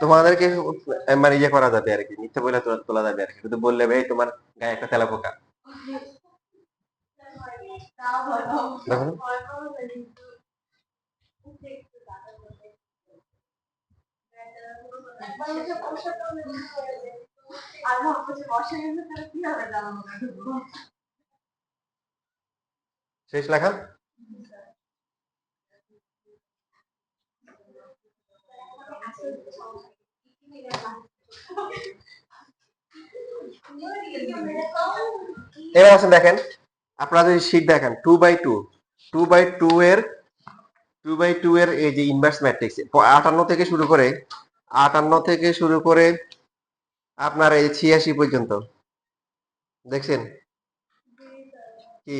তোমাদেরকে মানে ইয়ে করা যাবে আর কি, মিথ্যে বলে তোলা- যাবে আর কি। শুধু বললে ভাই, তোমার গায়ে একটা তেলা পোকা। কিন্তু উঠতে একটু শেষ লেখা? এবার আসেন দেখেন, আপনারা যদি শীট দেখেন two by two two by two এর টু বাই টু এর এই যে ইনভার্স ম্যাট্রিক্স আটান্ন থেকে শুরু করে, আটান্ন থেকে শুরু করে আপনার এই ছিয়াশি পর্যন্ত। দেখছেন? কি?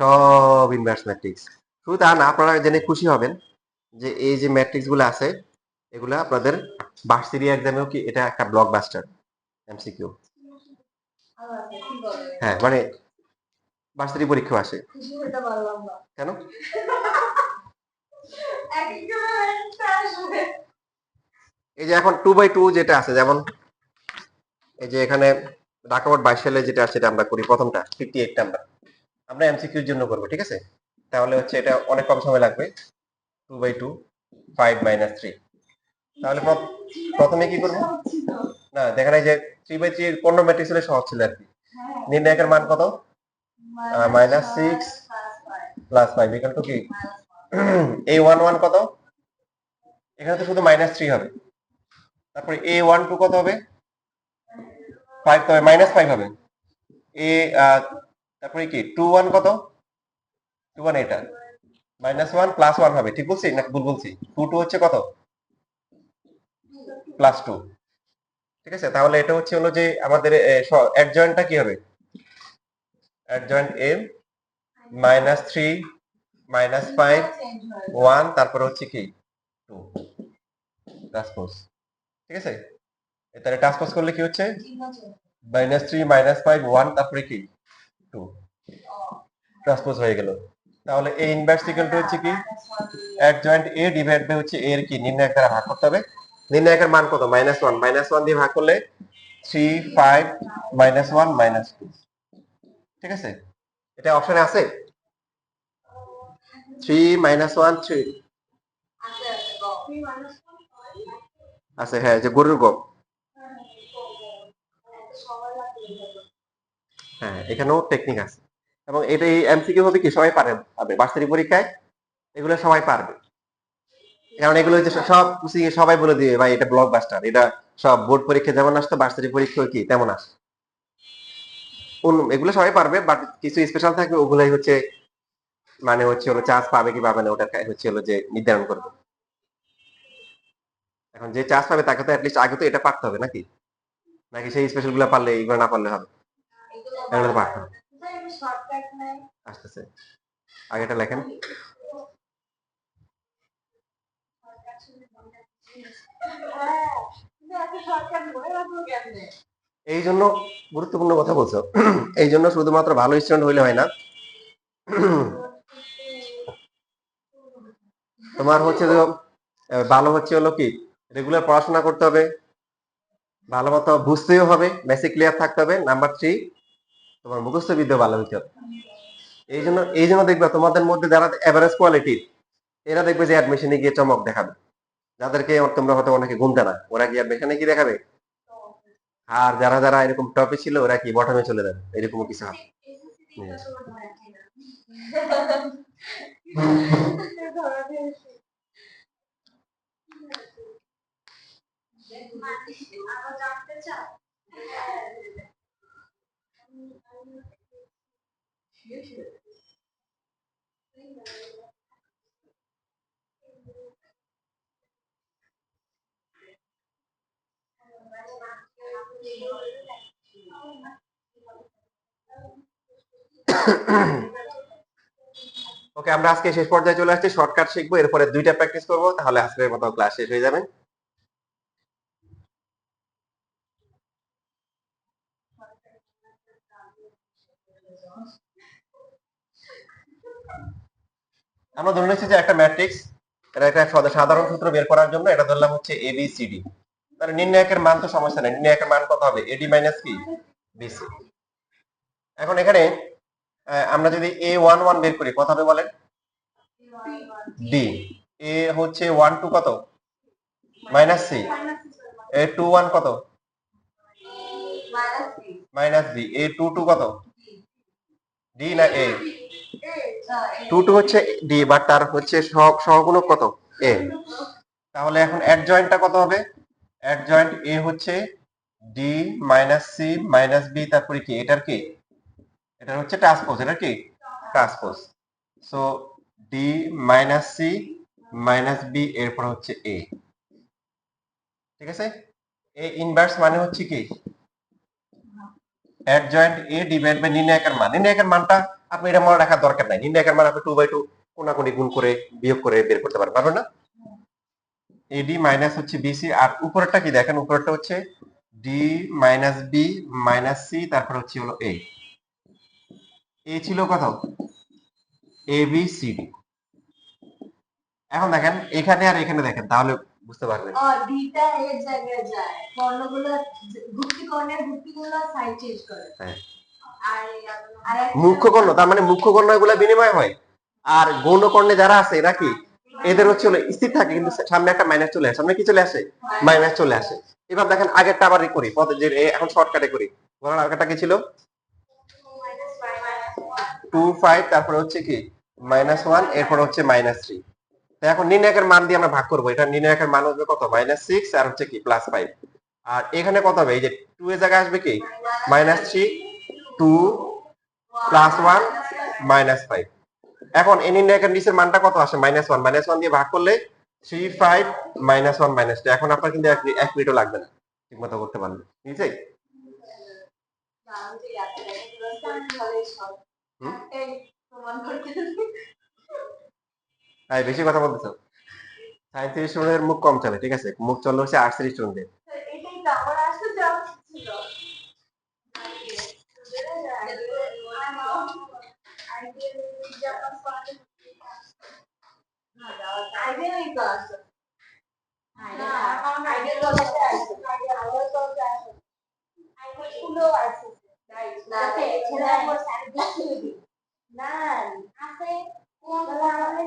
সব ইনভার্স ম্যাট্রিক্স শুধু তা না আপনারা জেনে খুশি হবেন যে এই যে ম্যাট্রিক্সগুলো আছে এগুলো আপনাদের ভার্সিটি এক্সামেও কি এটা একটা ব্লকবাস্টার এমসিকিউ ভালো আছে, কি বলে? হ্যাঁ মানে ভার্সিটি পরীক্ষা আসে। কেন। এই যে এখন টু বাই টু যেটা আছে যেমন এই যে এখানে ঢাকা বোর্ড বাইশ সালে যেটা আছে সেটা আমরা করি প্রথমটা ফিফটি এইট নাম্বার আমরা এমসিকিউর জন্য করব ঠিক আছে? তাহলে হচ্ছে এটা অনেক কম সময় লাগবে। Two by two five minus three তাহলে প্রথমে কি করব? না দেখা যায় যে থ্রি বাই থ্রি পনেরো ম্যাট্রিক্স হলে সহজ ছিল আর কি। নির্ণায়কের মান কত? Minus five, plus five equal two কি। এ ওয়ান ওয়ান কত? এখানে তো শুধু মাইনাস থ্রি হবে। তারপরে এ ওয়ান টু কত হবে? ফাইভ হবে মাইনাস ফাইভ হবে। এ তারপরে কি? টু ওয়ান কত? টু ওয়ান এটা। মাইনাস ওয়ান প্লাস ওয়ান হবে। ঠিক বলছি? না ভুল বলছি? টু টু হচ্ছে কত? প্লাস টু ঠিক আছে? তাহলে এটা হচ্ছে হলো যে আমাদের অ্যাডজয়েন্টটা কি হবে? Adjoint A minus three minus five. One তারপরে হচ্ছে কি? টু ট্রান্সপোজ ঠিক আছে? তাহলে ট্রান্সপোজ করলে কি হচ্ছে। Minus three minus five one তারপরে কি? টু ট্রান্সপোজ হয়ে গেল। তাহলে এ ইনভার্স ইকুয়াল টু হচ্ছে কি? এক জয়েন্ট এ ডিভাইড বাই হচ্ছে এর কি? নির্ণায়ক দ্বারা ভাগ করতে হবে। নির্ণায়কের মান কত? মাইনাস ওয়ান মাইনাস ওয়ান দিয়ে ভাগ করলে three five minus one minus two ঠিক আছে? এটা অপশনে আছে? Three minus one three. আছে হ্যাঁ যে গরুর গম এত সময় লাগবে এটা করতে। হ্যাঁ এখানেও টেকনিক আছে। এবং এটা এই এমসিকিউ হবে কি সবাই পারে, পাবে। বার্ষিক পরীক্ষায় এগুলো সবাই পারবে। কারণ এগুলো হচ্ছে সব কিছু সবাই বলে দিবে, ভাই, এটা ব্লক বাস্টার এটা সব বোর্ড পরীক্ষা যেমন আসতো বার্ষিক পরীক্ষা কি, তেমন আসে। এগুলো সবাই পারবে বাট কিছু স্পেশাল থাকবে, ওগুলাই হচ্ছে মানে হচ্ছে হলো চান্স পাবে কি পাবে না ওটা হচ্ছে হলো যে নির্ধারণ করবে। এখন যে চান্স পাবে, তাকে তো অ্যাটলিস্ট আগে তো এটা পারতে হবে নাকি? নাকি সেই স্পেশালগুলো পারলে এগুলো না পারলে হবে? এগুলো shortcut আসতেছে। আগেটা লেখেন? এই জন্য গুরুত্বপূর্ণ কথা বলছো। এই জন্য শুধুমাত্র ভালো স্টুডেন্ট হইলে হয় না। তোমার হচ্ছে যে ভালো হচ্ছে হলো কি? রেগুলার পড়াশোনা করতে হবে। ভালো মতো বুঝতেও হবে। বেসিক ক্লিয়ার থাকতে হবে। নাম্বার থ্রি তোমার মুখস্থ বিদ্যা ভালো হতে হবে। এই জন্য এই জন্য দেখবে তোমাদের মধ্যে যারা এভারেজ কোয়ালিটির এরা দেখবে যে অ্যাডমিশনে গিয়ে চমক দেখাবে। যাদেরকে তোমরা হয়তো অনেকে গুনতে না ওরা কি অ্যাডমিশনে কি দেখাবে? আর যারা যারা এরকম টপে ছিল ওরা কি বটমে চলে যাবে? এরকম কিছু হবে। মনে জানতে চাও? ওকে আমরা আজকে শেষ পর্যায়ে চলে আসছি শর্টকাট শিখব, এরপরে দুইটা প্র্যাকটিস করব, তাহলে আজকের মতো ক্লাস শেষ হয়ে যাবে। আমরা ধরে নিচ্ছি যে একটা ম্যাট্রিক্স এটা একটা সাধারণ সূত্র বের করার জন্য এটা ধরলাম হচ্ছে এ বি সি ডি তাহলে নির্ণায়কের মান তো সমস্যা নেই। নির্ণায়কের মান কত হবে? এডি মাইনাস কি? বিসি এখন এখানে আমরা যদি এ ওয়ান ওয়ান বের করি, কত হবে বলেন? ডি এ হচ্ছে ওয়ান টু কত? Minus C A two one কত? Minus B A two two কত? ডি না এ টু টু হচ্ছে ডি বাট তার হচ্ছে সহ সহগুণক কত? এ তাহলে এখন অ্যাডজয়েন্টটা কত হবে? অ্যাডজয়েন্ট এ হচ্ছে D minus C minus B তারপরে কি? এটার কি? এটার হচ্ছে ট্রান্সপোজ এটা কি? Transpose so D minus C minus B এরপর হচ্ছে এ ঠিক আছে? এ ইনভার্স মানে হচ্ছে কি? অ্যাডজয়েন্ট এ ডিভাইড বাই নির্ণায়কের মান। নির্ণায়কের মানটা আপনি এটা মনে রাখার দরকার নাই। নির্ণায়কের মান আপনি টু বাই টু কোনাকুনি গুণ করে বিয়োগ করে বের করতে পারবেন। পারবেন না? এডি মাইনাস হচ্ছে বিসি আর উপরেরটা কি দেখেন? উপরেরটা হচ্ছে D minus B minus C তারপর হচ্ছে হলো এ এ ছিল কত? এ বি সি ডি এখন দেখেন, এখানে আর এখানে দেখেন। তাহলে বুঝতে পারবেন আর ডিটা এর জায়গায় যায়। কর্ণগুলো গুপ্তি কর্ণের গুপ্তিগুলো সাইড চেঞ্জ করে। হ্যাঁ। আর মুখ্য কর্ণ তার মানে মুখ্য কর্ণ এগুলা বিনিময় হয়। আর গৌণ কর্ণে যারা আছে এরা কি? এদের হচ্ছে হলো স্থির থাকে কিন্তু সামনে একটা মাইনাস চলে আসে। সামনে কি চলে আসে? মাইনাস চলে আসে। এবার দেখেন আগেরটা আবার করি। পথে যে এখন শর্টকাটে করি বলেন আগেরটা কি ছিল? টু ফাইভ তারপরে হচ্ছে কি? মাইনাস ওয়ান এরপর হচ্ছে মাইনাস থ্রি এখন নির্ণায়কের মান দিয়ে আমরা ভাগ করব। এটা নির্ণায়কের মান হবে কত? মাইনাস সিক্স আর হচ্ছে কি? প্লাস ফাইভ আর এখানে কত হবে? এই যে টু এর জায়গায় আসবে কি? Minus three two plus one minus five এখন এই নির্ণায়কের নিচের মানটা কত আসে? মাইনাস ওয়ান মাইনাস ওয়ান দিয়ে ভাগ করলে three five minus one minus two এখন আপনার কিন্তু এক মিনিটও লাগবে না। ঠিক মতো করতে পারলে। ঠিক আছে হুম? তাই বেশি কথা বলতেছো সাঁত্রিশ স্টুডেন্টের মুখ কম চলে, ঠিক আছে? মুখ চললে হচ্ছে আটত্রিশ স্টুডেন্টের না আছে। কোন আমাদের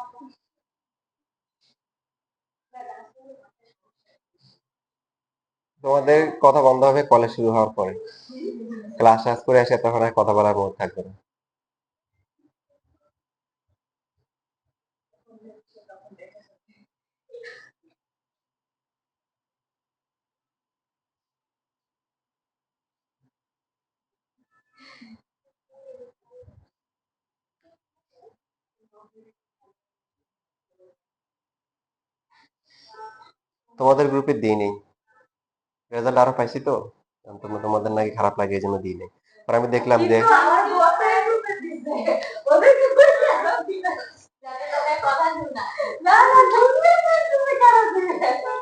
তোমাদের কথা বন্ধ হবে কলেজ শুরু হওয়ার পরে। ক্লাস শেষ করে এসে তখন আর কথা বলার মত থাকবে না। তোমাদের গ্রুপে দিই নেই রেজাল্ট আরও পাইছি তো। তোমরা তোমাদের নাকি খারাপ লাগে এই জন্য দিই নেই। আর আমি দেখলাম যে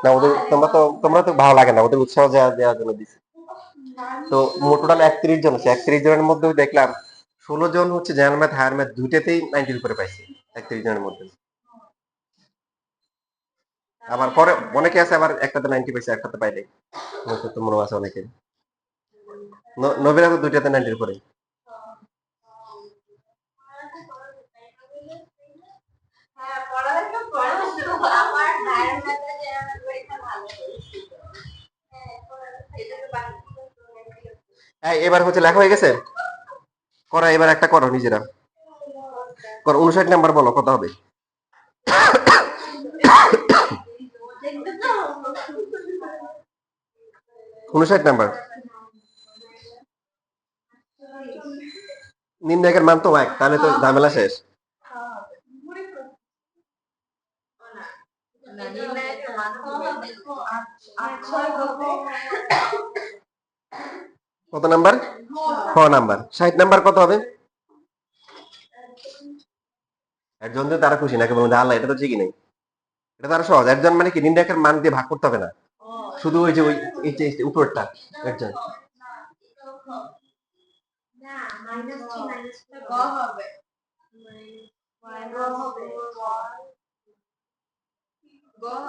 না। ওদের তোমরা তো তোমরা তো ভালো লাগে না ওদের উৎসাহ দেওয়া দেওয়ার জন্য দিছি। তো মোট টোটাল একত্রিশ জন আছে। একত্রিশ জনের মধ্যে দেখলাম ষোলো জন হচ্ছে জেনারেল ম্যাথ হায়ার ম্যাথ দুইটাতেই নাইনটির উপরে পাইছে। একত্রিশ জনের মধ্যে। আবার পরে অনেকে আছে আবার একটাতে নাইনটি পাইছে একটাতে পাইলে তো মনে আছে অনেকে। নবীরা তো দুইটাতে নাইনটির পরে। এবার হচ্ছে লেখা হয়ে গেছে? করো, এবার একটা করো নিজেরা। করো উনষাট নাম্বার বলো, কত হবে দেখবে তো উনষাট নাম্বার। নির্ণায়কের মান তো এক তাহলে তো ঝামেলা শেষ। কত নাম্বার? খ নাম্বার। ষাট নাম্বার কত হবে? একজন তারা খুশি নাকি বলুন আল্লাহ এটা তো ঠিকই নেই। এটা তারা সহজ। একজন মানে কি নির্ণায়কের মান দিয়ে ভাগ করতে হবে না। শুধু ওই যে ওই এই যে উপরটা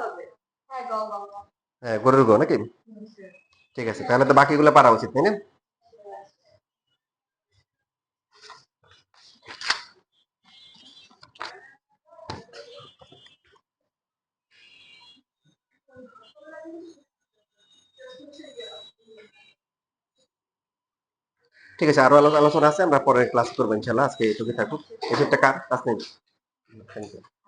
হবে। হ্যাঁ গ গ গ। হ্যাঁ গরুর গো নাকি? ঠিক আছে তাহলে তো বাকিগুলো পারা উচিত তাই না? ঠিক আছে, আরও আলো- আলোচনা আছে, আমরা পরে ক্লাস করব ইনশাল্লাহ, আজকে এটুকু থাকুক। একটা কার কাজ নেই? Thank you